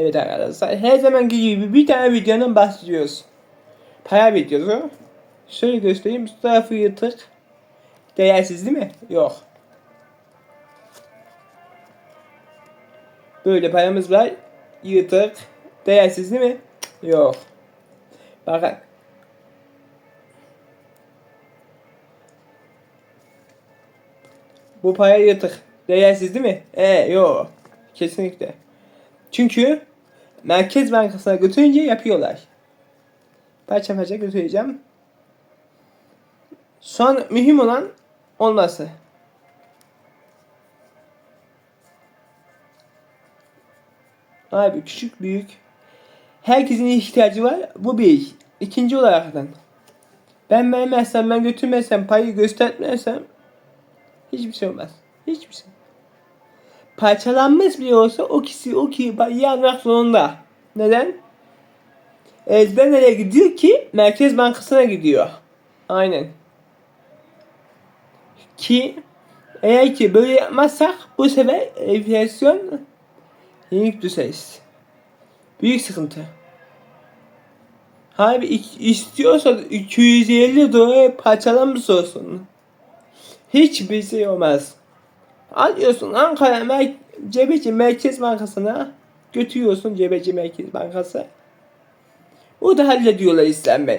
Evet arkadaşlar her zamanki gibi bir tane videonun bahsediyoruz. Para videosu. Şöyle göstereyim. Bu tarafı yırtık. Değersiz değil mi? Yok. Böyle paramız var. Yırtık. Değersiz değil mi? Yok. Bakın. Bu para yırtık. Değersiz değil mi? E yok. Kesinlikle. Çünkü Merkez Bankası'na götürünce yapıyorlar. Parça parça götüreceğim. An mühim olan olması. Abi küçük büyük. Herkesin ihtiyacı var. Bu bir. İkinci olaraktan. Ben vermezsem, ben götürmezsem, payı göstermezsem hiçbir şey olmaz. Hiçbir şey. Parçalanmış bile olsa o kişi o kişi payı almak zorunda. Neden? Ezber nereye gidiyor ki? Merkez Bankası'na gidiyor. Aynen. Ki eğer ki böyle yapmazsak bu sefer enflasyon yenik düşeriz. Büyük sıkıntı. Abi ik- istiyorsa 250 dolar parçalanmış olsun. Hiçbir şey olmaz. Alıyorsun Ankara Mer Cebeci Merkez Bankası'na götürüyorsun Cebeci Merkez Bankası. O da hallediyorlar İslam'ı.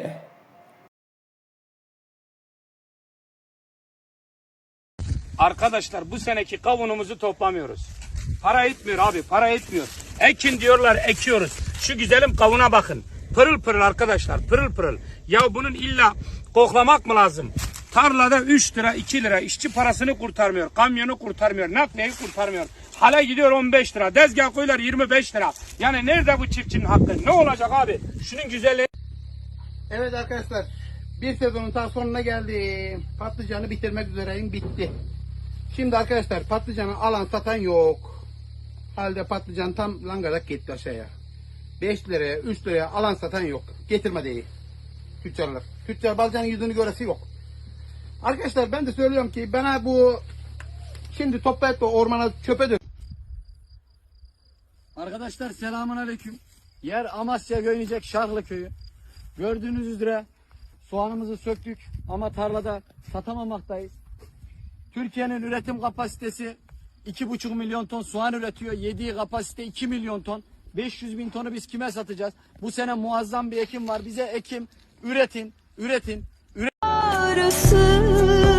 Arkadaşlar bu seneki kavunumuzu toplamıyoruz. Para etmiyor abi para etmiyor. Ekin diyorlar ekiyoruz. Şu güzelim kavuna bakın. Pırıl pırıl arkadaşlar pırıl pırıl. Ya bunun illa koklamak mı lazım? Tarlada 3 lira 2 lira işçi parasını kurtarmıyor. Kamyonu kurtarmıyor. Nakliyeyi kurtarmıyor. Hale gidiyor 15 lira. Dezgah koyular 25 lira. Yani nerede bu çiftçinin hakkı? Ne olacak abi? Şunun güzelliği. Evet arkadaşlar bir sezonun daha sonuna geldim. Patlıcanı bitirmek üzereyim bitti. Şimdi arkadaşlar patlıcanı alan satan yok. Halde patlıcan tam langarak gitti aşağıya. 5 liraya 3 liraya alan satan yok. Getirme değil. Tüccarlar. Tüccar balcanın yüzünü göresi yok. Arkadaşlar ben de söylüyorum ki bana bu şimdi toplayıp da ormana çöpe dök. Arkadaşlar selamun aleyküm. Yer Amasya Göynecek Şarlı Köyü. Gördüğünüz üzere soğanımızı söktük ama tarlada satamamaktayız. Türkiye'nin üretim kapasitesi 2,5 milyon ton soğan üretiyor. Yediği kapasite 2 milyon ton. 500 bin tonu biz kime satacağız? Bu sene muazzam bir ekim var. Bize ekim üretin, üretin, 死